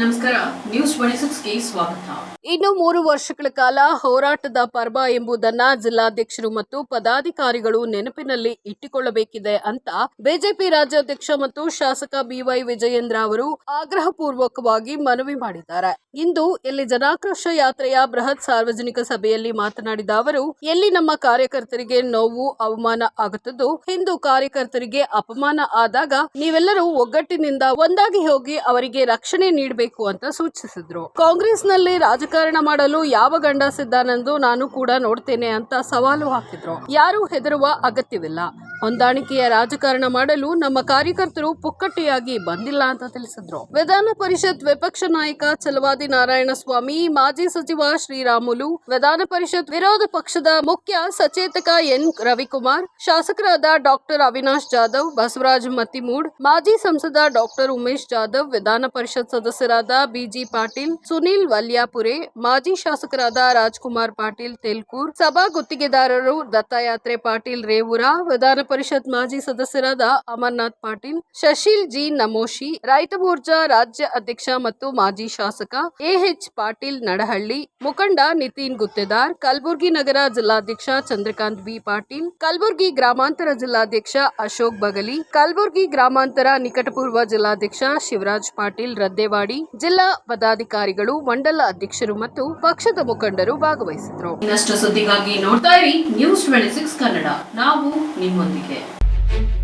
ನಮಸ್ಕಾರ ನ್ಯೂಸ್ ಸ್ವಾಗತ. ಇನ್ನು ಮೂರು ವರ್ಷಗಳ ಕಾಲ ಹೋರಾಟದ ಪರ್ವ ಎಂಬುದನ್ನ ಜಿಲ್ಲಾಧ್ಯಕ್ಷರು ಮತ್ತು ಪದಾಧಿಕಾರಿಗಳು ನೆನಪಿನಲ್ಲಿ ಇಟ್ಟುಕೊಳ್ಳಬೇಕಿದೆ ಅಂತ ಬಿಜೆಪಿ ರಾಜ್ಯಾಧ್ಯಕ್ಷ ಮತ್ತು ಶಾಸಕ ಬಿವೈ ವಿಜಯೇಂದ್ರ ಅವರು ಆಗ್ರಹಪೂರ್ವಕವಾಗಿ ಮನವಿ ಮಾಡಿದ್ದಾರೆ. ಇಂದು ಇಲ್ಲಿ ಜನಾಕ್ರೋಶ ಯಾತ್ರೆಯ ಬೃಹತ್ ಸಾರ್ವಜನಿಕ ಸಭೆಯಲ್ಲಿ ಮಾತನಾಡಿದ ಅವರು, ಎಲ್ಲಿ ನಮ್ಮ ಕಾರ್ಯಕರ್ತರಿಗೆ ನೋವು, ಅವಮಾನ ಆಗುತ್ತದೋ, ಹಿಂದೂ ಕಾರ್ಯಕರ್ತರಿಗೆ ಅಪಮಾನ ಆದಾಗ ನೀವೆಲ್ಲರೂ ಒಗ್ಗಟ್ಟಿನಿಂದ ಒಂದಾಗಿ ಹೋಗಿ ಅವರಿಗೆ ರಕ್ಷಣೆ ನೀಡಬೇಕು ಅಂತ ಸೂಚಿಸಿದ್ರು. ಕಾಂಗ್ರೆಸ್ನಲ್ಲಿ ರಾಜಕಾರಣ ಮಾಡಲು ಯಾವ ಗಂಡ ಸಿದ್ದಾನೆಂದು ನಾನು ಕೂಡ ನೋಡ್ತೇನೆ ಅಂತ ಸವಾಲು ಹಾಕಿದ್ರು. ಯಾರು ಹೆದರುವ ಅಗತ್ಯವಿಲ್ಲ. ಹೊಂದಾಣಿಕೆಯ ರಾಜಕಾರಣ ಮಾಡಲು ನಮ್ಮ ಕಾರ್ಯಕರ್ತರು ಪುಕ್ಕಟ್ಟಿಯಾಗಿ ಬಂದಿಲ್ಲ ಅಂತ ತಿಳಿಸಿದ್ರು. ವಿಧಾನ ಪರಿಷತ್ ವಿಪಕ್ಷ ನಾಯಕ ಚಲವಾದಿ ನಾರಾಯಣಸ್ವಾಮಿ, ಮಾಜಿ ಸಚಿವ ಶ್ರೀರಾಮುಲು, ವಿಧಾನ ಪರಿಷತ್ ವಿರೋಧ ಪಕ್ಷದ ಮುಖ್ಯ ಸಚೇತಕ ಎನ್ ರವಿಕುಮಾರ್, ಶಾಸಕರಾದ ಡಾಕ್ಟರ್ ಅವಿನಾಶ್ ಜಾಧವ್, ಬಸವರಾಜ್ ಮತ್ತಿಮೂಡ್, ಮಾಜಿ ಸಂಸದ ಡಾಕ್ಟರ್ ಉಮೇಶ್ ಜಾಧವ್, ವಿಧಾನ ಪರಿಷತ್ ಸದಸ್ಯರಾದ ಬಿಜಿ ಪಾಟೀಲ್, ಸುನೀಲ್ ವಲ್ಯಾಪುರೆ, ಮಾಜಿ ಶಾಸಕರಾದ ರಾಜ್ಕುಮಾರ್ ಪಾಟೀಲ್, ತೆಲ್ಕೂರ್, ಸಭಾ ಗುತ್ತಿಗೆದಾರರು ದತ್ತಾಯಾತ್ರೆ ಪಾಟೀಲ್, ರೇವೂರ, ವಿಧಾನ ಪರಿಷತ್ ಮಾಜಿ ಸದಸ್ಯರಾದ ಅಮರ್ನಾಥ್ ಪಾಟೀಲ್, ಶಶೀಲ್ ಜಿ ನಮೋಶಿ, ರೈತ ಮೋರ್ಚಾ ರಾಜ್ಯ ಅಧ್ಯಕ್ಷ ಮತ್ತು ಮಾಜಿ ಶಾಸಕ ಎಎಚ್ ಪಾಟೀಲ್ ನಡಹಳ್ಳಿ, ಮುಖಂಡ ನಿತಿನ್ ಗುತ್ತೇದಾರ್, ಕಲಬುರಗಿ ನಗರ ಜಿಲ್ಲಾಧ್ಯಕ್ಷ ಚಂದ್ರಕಾಂತ್ ಬಿ ಪಾಟೀಲ್, ಕಲಬುರಗಿ ಗ್ರಾಮಾಂತರ ಜಿಲ್ಲಾಧ್ಯಕ್ಷ ಅಶೋಕ್ ಬಗಲಿ, ಕಲಬುರಗಿ ಗ್ರಾಮಾಂತರ ನಿಕಟಪೂರ್ವ ಜಿಲ್ಲಾಧ್ಯಕ್ಷ ಶಿವರಾಜ್ ಪಾಟೀಲ್ ರದ್ದೇವಾಡಿ, ಜಿಲ್ಲಾ ಪದಾಧಿಕಾರಿಗಳು, ಮಂಡಲ ಅಧ್ಯಕ್ಷರು ಮತ್ತು ಪಕ್ಷದ ಮುಖಂಡರು ಭಾಗವಹಿಸಿದ್ರು ಇನ್ನಷ್ಟು ಸುದ್ದಿಗಾಗಿ ನೋಡ್ತಾ ಇರಿ ನ್ಯೂಸ್ ಟ್ವೆಂಟಿ ಸಿಕ್ಸ್ ಕನ್ನಡ. ನಾವು ನಿಮ್ಮೊಂದಿಗೆ. communicate.